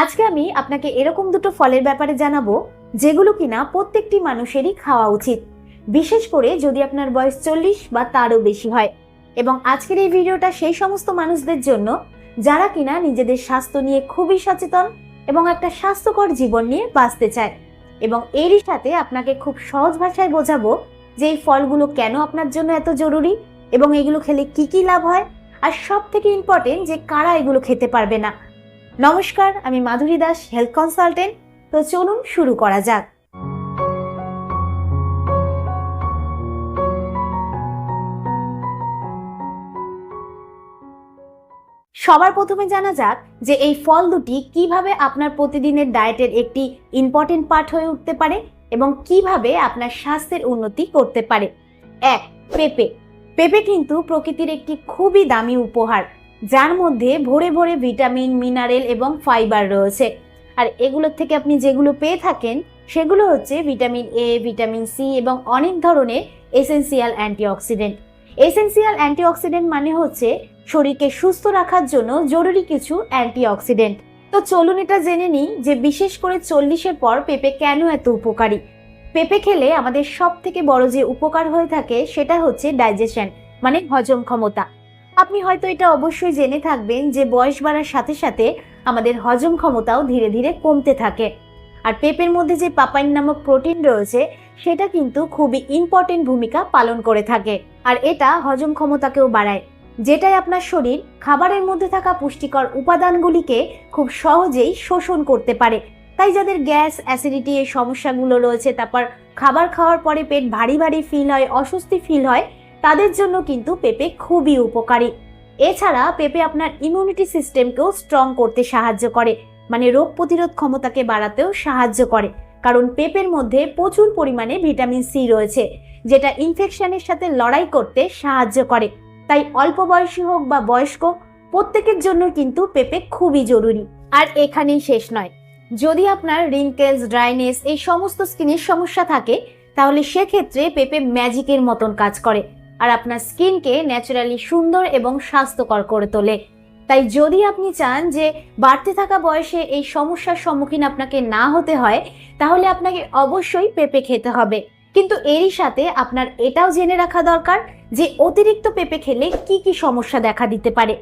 আজকে আমি আপনাকে এরকম দুটো ফলের ব্যাপারে জানাব, যেগুলো কিনা প্রত্যেকটি মানুষেরই খাওয়া উচিত। বিশেষ করে যদি আপনার বয়স চল্লিশ বা তারও বেশি হয়। এবং আজকের এই ভিডিওটা সেই সমস্ত মানুষদের জন্য, যারা কিনা নিজেদের স্বাস্থ্য নিয়ে খুবই সচেতন এবং একটা স্বাস্থ্যকর জীবন নিয়ে বাঁচতে চায়। এবং এরই সাথে আপনাকে খুব সহজ ভাষায় বোঝাবো যে এই ফলগুলো কেন আপনার জন্য এত জরুরি এবং এগুলো খেলে কি কি লাভ হয়? আর সব থেকে ইম্পর্টেন্ট যে কারা এগুলো খেতে পারবে না। নমস্কার, আমি মাধুরী দাস, হেলথ কনসালটেন্ট। তো চলুন শুরু করা যাক। সবার প্রথমে জানা যাক যে এই ফল দুটি কীভাবে আপনার প্রতিদিনের ডায়েটের একটি ইম্পর্টেন্ট পার্ট হয়ে উঠতে পারে এবং কীভাবে আপনার স্বাস্থ্যের উন্নতি করতে পারে। এক, পেঁপে। পেঁপে কিন্তু প্রকৃতির একটি খুবই দামি উপহার। যার মধ্যে ভরে ভরে ভিটামিন, মিনারেল এবং ফাইবার রয়েছে। আর এগুলোর থেকে আপনি যেগুলো পেয়ে থাকেন, সেগুলো হচ্ছে ভিটামিন এ ভিটামিন সি এবং অনেক ধরনের এসেন্সিয়াল অ্যান্টিঅক্সিডেন্ট এসেন্সিয়াল অ্যান্টিঅক্সিডেন্ট মানে হচ্ছে শরীরকে সুস্থ রাখার জন্য জরুরি কিছু অ্যান্টিঅক্সিডেন্ট তো চলুন এটা জেনে নিই যে বিশেষ করে চল্লিশের পর পেঁপে কেন এত উপকারী? পেঁপে খেলে আমাদের সব থেকে বড় যে উপকার হয়ে থাকে সেটা হচ্ছে ডাইজেশন মানে হজম ক্ষমতা। আপনি হয়তো এটা অবশ্যই জেনে থাকবেন যে বয়স বাড়ার সাথে সাথে আমাদের হজম ক্ষমতাও ধীরে ধীরে কমতে থাকে। আর পেঁপের মধ্যে যে পাপাইন নামক প্রোটিন রয়েছে, সেটা কিন্তু খুবই ইম্পর্টেন্ট ভূমিকা পালন করে থাকে। আর এটা হজম ক্ষমতাকেও বাড়ায়। যেটাই আপনার শরীর, খাবারের মধ্যে থাকা পুষ্টিকর উপাদানগুলিকে খুব সহজেই শোষণ করতে পারে। তাই যাদের গ্যাস, অ্যাসিডিটি এই সমস্যাগুলো রয়েছে, তারপর খাবার খাওয়ার পরে পেট ভারী ভারী ফিল হয়, অস্বস্তি ফিল হয় তাদের জন্য কিন্তু পেঁপে খুবই উপকারী। এছাড়া পেঁপে আপনার ইমিউনিটি সিস্টেমকেও স্ট্রং করতে সাহায্য করে মানে রোগ প্রতিরোধ ক্ষমতাকে বাড়াতেও সাহায্য করে, কারণ পেঁপের মধ্যে প্রচুর পরিমাণে ভিটামিন সি রয়েছে, যেটা ইনফেকশনের সাথে লড়াই করতে সাহায্য করে। তাই অল্প বয়সী হোক বা বয়স্ক, প্রত্যেকের জন্য কিন্তু পেঁপে খুবই জরুরি। আর এখানেই শেষ নয়, যদি আপনার রিঙ্কেলস ড্রাইনেস এই সমস্ত স্কিনের সমস্যা থাকে, তাহলে সেক্ষেত্রে পেঁপে ম্যাজিকের মতন কাজ করে। আর আপনার স্কিনকে ন্যাচারালি সুন্দর এবং স্বাস্থ্যকর করে তোলে। তাই যদি আপনি চান যে বাড়তে থাকা বয়সে এই সমস্যার সম্মুখীন আপনাকে না হতে হয়, তাহলে আপনাকে অবশ্যই পেঁপে খেতে হবে। কিন্তু এরই সাথে আপনার এটাও জেনে রাখা দরকার যে অতিরিক্ত পেঁপে খেলে কি কি সমস্যা দেখা দিতে পারে।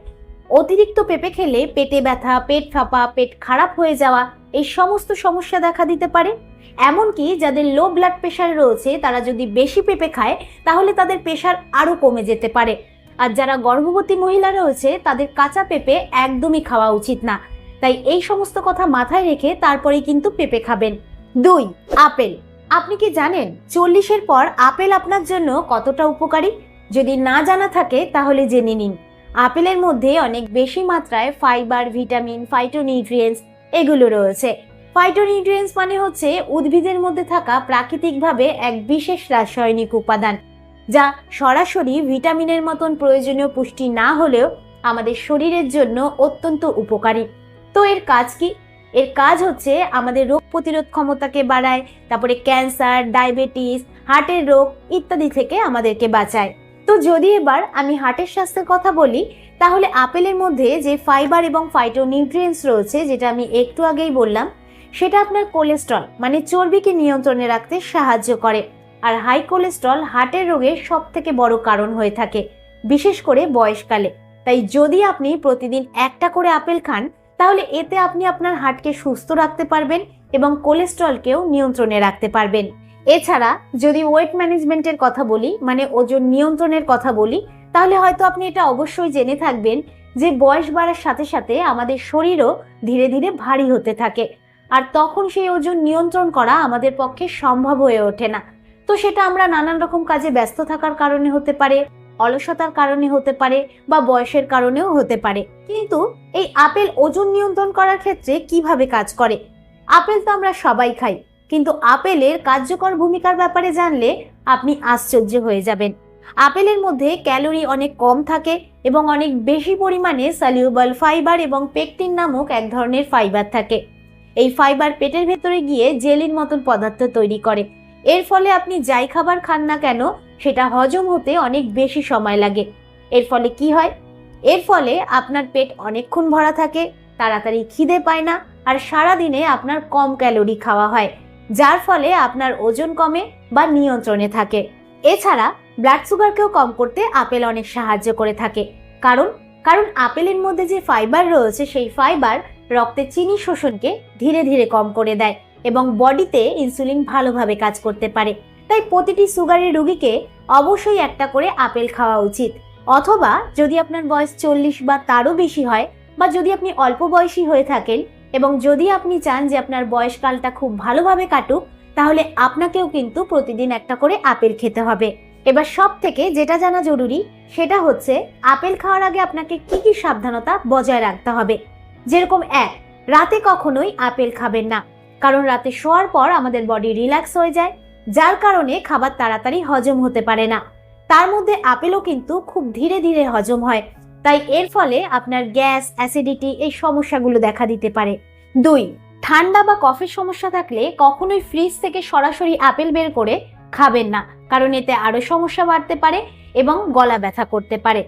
অতিরিক্ত পেঁপে খেলে পেটে ব্যথা, পেট ফাঁপা, পেট খারাপ হয়ে যাওয়া, এই সমস্ত সমস্যা দেখা দিতে পারে। এমনকি যাদের লো ব্লাড প্রেশার রয়েছে, তারা যদি বেশি পেঁপে খায়, তাহলে তাদের প্রেশার আরও কমে যেতে পারে। আর যারা গর্ভবতী মহিলা রয়েছে, তাদের কাঁচা পেঁপে একদমই খাওয়া উচিত না। তাই এই সমস্ত কথা মাথায় রেখে তারপরেই কিন্তু পেঁপে খাবেন। দুই, আপেল। আপনি কি জানেন চল্লিশের পর আপেল আপনার জন্য কতটা উপকারী? যদি না জানা থাকে, তাহলে জেনে নিন। আপেলের মধ্যে অনেক বেশি মাত্রায় ফাইবার ভিটামিন ফাইটোনিউট্রিয়েন্টস এগুলো রয়েছে। ফাইটোনিউট্রিয়েন্টস মানে হচ্ছে উদ্ভিদের মধ্যে থাকা প্রাকৃতিকভাবে এক বিশেষ রাসায়নিক উপাদান, যা সরাসরি ভিটামিনের মতন প্রয়োজনীয় পুষ্টি না হলেও আমাদের শরীরের জন্য অত্যন্ত উপকারী। তো এর কাজ কি? এর কাজ হচ্ছে আমাদের রোগ প্রতিরোধ ক্ষমতাকে বাড়ায়, তারপরে ক্যান্সার, ডায়াবেটিস, হার্টের রোগ ইত্যাদি থেকে আমাদেরকে বাঁচায়। তো যদি এবার আমি হার্টের স্বাস্থ্যের কথা বলি, তাহলে আপেলের মধ্যে যে ফাইবার এবং ফাইটোনিউট্রিয়েন্টস রয়েছে, যেটা আমি একটু আগেই বললাম সেটা আপনার কোলেস্ট্রল মানে চর্বিকে নিয়ন্ত্রণে রাখতে সাহায্য করে। আর হাই কোলেস্ট্রল হার্টের রোগের সব থেকে বড় কারণ হয়ে থাকে, বিশেষ করে বয়সকালে। তাই যদি আপনি প্রতিদিন একটা করে আপেল খান, তাহলে এতে আপনি আপনার হার্টকে সুস্থ রাখতে পারবেন এবং কোলেস্ট্রলকেও নিয়ন্ত্রণে রাখতে পারবেন। এছাড়া যদি ওয়েট ম্যানেজমেন্টের কথা বলি মানে ওজন নিয়ন্ত্রণের কথা বলি, তাহলে হয়তো আপনি এটা অবশ্যই জেনে থাকবেন যে বয়স বাড়ার সাথে সাথে আমাদের শরীরও ধীরে ধীরে ভারী হতে থাকে। আর তখন সেই ওজন নিয়ন্ত্রণ করা আমাদের পক্ষে সম্ভব হয়ে ওঠে না। তো সেটা আমরা নানান রকম কাজে ব্যস্ত থাকার কারণে হতে পারে, অলসতার কারণে হতে পারে বা বয়সের কারণেও হতে পারে। কিন্তু এই আপেল ওজন নিয়ন্ত্রণ করার ক্ষেত্রে কীভাবে কাজ করে? আপেল তো আমরা সবাই খাই, কিন্তু আপেলের কার্যকর ভূমিকার ব্যাপারে জানলে আপনি আশ্চর্য হয়ে যাবেন। আপেলের মধ্যে ক্যালোরি অনেক কম থাকে এবং অনেক বেশি পরিমাণে সলিউবল ফাইবার এবং পেকটিন নামক এক ধরনের ফাইবার থাকে। এই ফাইবার পেটের ভেতরে গিয়ে জেলির মতন পদার্থ তৈরি করে। এর ফলে আপনি যাই খাবার খান না কেন, সেটা হজম হতে অনেক বেশি সময় লাগে। এর ফলে কি হয়? এর ফলে আপনার পেট অনেকক্ষণ ভরা থাকে, তাড়াতাড়ি খিদে পায় না, আর সারা দিনে আপনার কম ক্যালোরি খাওয়া হয়, যার ফলে আপনার ওজন কমে বা নিয়ন্ত্রণে থাকে। এছাড়া ব্লাড সুগারকেও কম করতে আপেল অনেক সাহায্য করে থাকে। কারণ কারণ আপেলের মধ্যে যে ফাইবার রয়েছে, সেই ফাইবার রক্তে চিনি শোষণকে ধীরে ধীরে কম করে দেয় এবং বডিতে ইনসুলিন ভালোভাবে কাজ করতে পারে। তাই প্রতিটি সুগারের রোগীকে অবশ্যই একটা করে আপেল খাওয়া উচিত। অথবা যদি আপনার বয়স চল্লিশ বা তারও বেশি হয় বা যদি আপনি অল্প বয়সী হয়ে থাকেন এবং যদি আপনি চান যে আপনার বয়সকালটা খুব ভালোভাবে কাটুক, তাহলে আপনাকেও কিন্তু প্রতিদিন একটা করে আপেল খেতে হবে। এবার সব থেকে যেটা জানা জরুরি, সেটা হচ্ছে আপেল খাওয়ার আগে আপনাকে কি কি সাবধানতা বজায় রাখতে হবে। যেরকম এক, রাতে কখনোই আপেল খাবেন না। কারণ রাতে শোয়ার পর আমাদের বডি রিল্যাক্স হয়ে যায়, যার কারণে খাবার তাড়াতাড়ি হজম হতে পারে না। তার মধ্যে আপেলও কিন্তু খুব ধীরে ধীরে হজম হয়। তাই এর ফলে আপনার গ্যাস অ্যাসিডিটি এই সমস্যাগুলো দেখা দিতে পারে। দুই, ঠান্ডা বা কফের সমস্যা থাকলে কখনোই ফ্রিজ থেকে সরাসরি আপেল বের করে খাবেন না, কারণ এতে আরও সমস্যা বাড়তে পারে এবং গলা ব্যথা করতে পারে।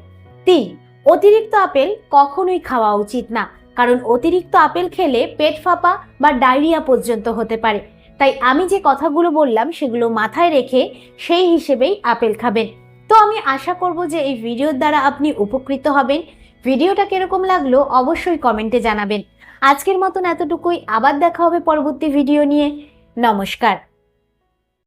তিন, অতিরিক্ত আপেল কখনোই খাওয়া উচিত না। কারণ অতিরিক্ত আপেল খেলে পেট ফাঁপা বা ডায়রিয়া পর্যন্ত হতে পারে। তাই আমি যে কথাগুলো বললাম সেগুলো মাথায় রেখে সেই হিসেবেই আপেল খাবেন। তো আমি আশা করব যে এই ভিডিওর দ্বারা আপনি উপকৃত হবেন। ভিডিওটা কীরকম লাগল অবশ্যই কমেন্টে জানাবেন। আজকের মতন এতটুকুই। আবার দেখা হবে পরবর্তী ভিডিও নিয়ে। নমস্কার।